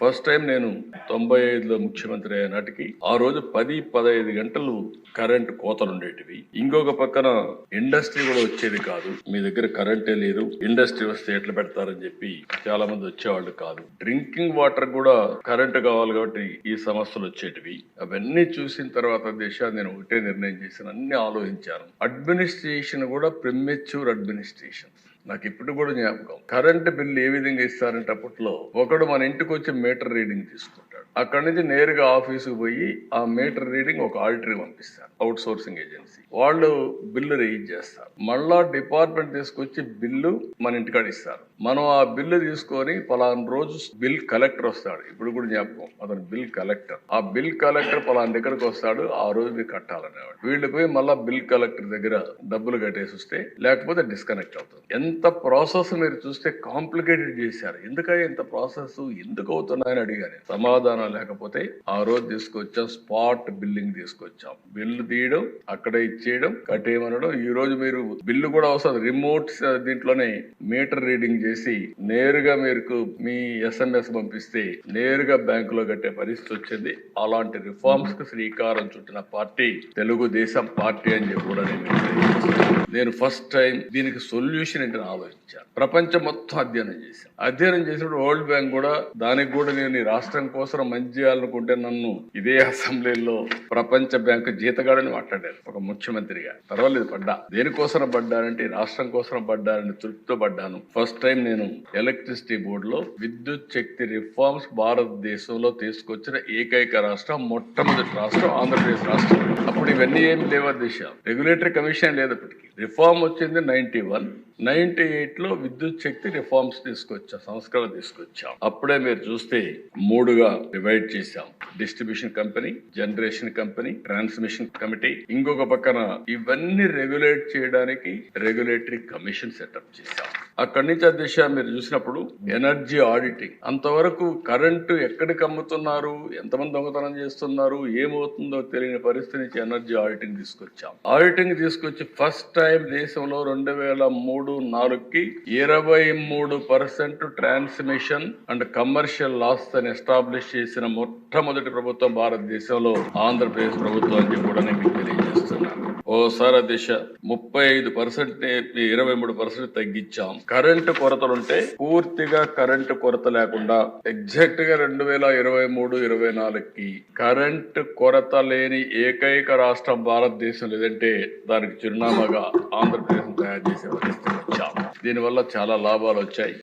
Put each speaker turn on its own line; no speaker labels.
First time నేను తొంభై ఐదులో ముఖ్యమంత్రి అయ్యే నాటికి ఆ రోజు పది పదహైదు గంటలు కరెంట్ కోతలు ఉండేటివి. ఇంకొక పక్కన ఇండస్ట్రీ కూడా వచ్చేది కాదు. మీ దగ్గర కరెంటే లేదు. ఇండస్ట్రీ వస్తే ఎట్లా పెడతారని చెప్పి చాలా మంది వచ్చేవాళ్ళు కాదు. డ్రింకింగ్ వాటర్ కూడా కరెంట్ కావాలి కాబట్టి ఈ సమస్యలు వచ్చేటివి. అవన్నీ చూసిన తర్వాత దేశాన్ని నేను ఒకటే నిర్ణయం చేసిన అన్ని ఆలోచించాను. అడ్మినిస్ట్రేషన్ కూడా ప్రిమెచ్యూర్ అడ్మినిస్ట్రేషన్ నాకు ఇప్పుడు కూడా జ్ఞాపకం. కరెంట్ బిల్లు ఏ విధంగా ఇస్తారంటే అప్పట్లో ఒకడు మన ఇంటికి వచ్చి మీటర్ రీడింగ్ తీసుకుంటాడు. అక్కడి నుంచి నేరుగా ఆఫీసుకు పోయి ఆ మీటర్ రీడింగ్ ఒక ఆడిటరీ పంపిస్తారు. Outsourcing agency. వాళ్ళు బిల్లు రేజ్ చేస్తారు. మళ్ళా డిపార్ట్మెంట్ తీసుకొచ్చి బిల్లు మన ఇంటికాడ ఇస్తారు. మనం ఆ బిల్లు తీసుకొని పలానా రోజు బిల్ కలెక్టర్ వస్తాడు. ఇప్పుడు కూడా జ్ఞాపకం. అతను బిల్ కలెక్టర్. ఆ బిల్ కలెక్టర్ పలానా దగ్గరకు వస్తాడు. ఆ రోజు మీరు కట్టాలనేవాడు. వీళ్ళు పోయి మళ్ళా బిల్ కలెక్టర్ దగ్గర డబ్బులు కట్టేసి వస్తే లేకపోతే డిస్కనెక్ట్ అవుతుంది. ఎంత ఇంత ప్రాసెస్ మీరు చూస్తే కాంప్లికేటెడ్ చేశారు. ఎందుకని ఇంత ప్రాసెస్? ఎందుకు అవుతున్నాయని అడిగాను సమాధానం లేకపోతే ఆ రోజు తీసుకొచ్చాం స్పాట్ బిల్లింగ్ తీసుకొచ్చాం. బిల్లు తీయడం అక్కడ ఇచ్చేయడం కట్టేయమనడం. ఈ రోజు మీరు బిల్లు కూడా అవసరం. రిమోట్ దీంట్లోనే మీటర్ రీడింగ్ చేసి నేరుగా మీరు మీ ఎస్ఎంఎస్ పంపిస్తే నేరుగా బ్యాంకులో కట్టే పరిస్థితి వచ్చింది. అలాంటి రిఫార్మ్స్కు శ్రీకారం చుట్టిన పార్టీ తెలుగుదేశం పార్టీ అని చెప్పి కూడా నేను నేను ఫస్ట్ టైం దీనికి సొల్యూషన్ ఏంటని ఆలోచించాను. ప్రపంచం మొత్తం అధ్యయనం చేశాను. అధ్యయనం చేసినప్పుడు వరల్డ్ బ్యాంక్ కూడా దానికి కూడా నేను ఈ రాష్ట్రం కోసం మంచి చేయాలనుకుంటే నన్ను ఇదే అసెంబ్లీలో ప్రపంచ బ్యాంకు జీతగాడని మాట్లాడారు. ఒక ముఖ్యమంత్రిగా. పర్వాలేదు పడ్డా. దేనికోసం పడ్డానంటే రాష్ట్రం కోసం పడ్డానని తృప్తితో పడ్డాను. ఫస్ట్ టైం నేను ఎలక్ట్రిసిటీ బోర్డులో విద్యుత్ శక్తి రిఫార్మ్స్ భారతదేశంలో తీసుకొచ్చిన ఏకైక రాష్ట్రం మొట్టమొదటి రాష్ట్రం ఆంధ్రప్రదేశ్ రాష్ట్రం. అప్పుడు ఇవన్నీ ఏమి లేవా దిశ? రెగ్యులేటరీ కమిషన్ లేదు అప్పటికి. రిఫార్మ్ వచ్చింది నైన్టీ వన్. నైన్టీ ఎయిట్లో విద్యుత్ శక్తి రిఫార్మ్స్ తీసుకొచ్చాం సంస్కరణ తీసుకొచ్చాం. అప్పుడే మీరు చూస్తే మూడుగా డివైడ్ చేశాం. Distribution company generation company transmission committee. ఇంకొక పక్కన ఇవన్నీ రెగ్యులేట్ చేయడానికి రెగ్యులేటరీ కమిషన్ సెటప్ చేశాం. అక్కడి నుంచి ఆ దిశ మీరు చూసినప్పుడు ఎనర్జీ ఆడిటింగ్. అంతవరకు కరెంటు ఎక్కడికి అమ్ముతున్నారు? ఎంతమంది దొంగతనం చేస్తున్నారు? ఏమవుతుందో తెలియని పరిస్థితి నుంచి ఎనర్జీ ఆడిటింగ్ తీసుకొచ్చాం. ఆడిటింగ్ తీసుకొచ్చి ఫస్ట్ టైం దేశంలో రెండు వేల మూడు నాలుగుకి ఇరవై మూడు percent transmission and commercial loss అని ఎస్టాబ్లిష్ చేసిన మొట్టమొదటి ప్రభుత్వం భారతదేశంలో ఆంధ్రప్రదేశ్ ప్రభుత్వం అని చెప్పి కూడా నేను ఓసారి దిశ ముప్పై ఐదు పర్సెంట్ ఇరవై మూడు పర్సెంట్ తగ్గించాం. కరెంటు కొరతలుంటే పూర్తిగా కరెంటు కొరత లేకుండా ఎగ్జాక్ట్గా రెండు వేల ఇరవై మూడు ఇరవై నాలుగుకి కరెంటు కొరత లేని ఏకైక రాష్ట్రం భారతదేశం లేదంటే దానికి చిరునామాగా ఆంధ్రప్రదేశ్ తయారు చేసే పరిస్థితి వచ్చాం. దీనివల్ల చాలా లాభాలు వచ్చాయి.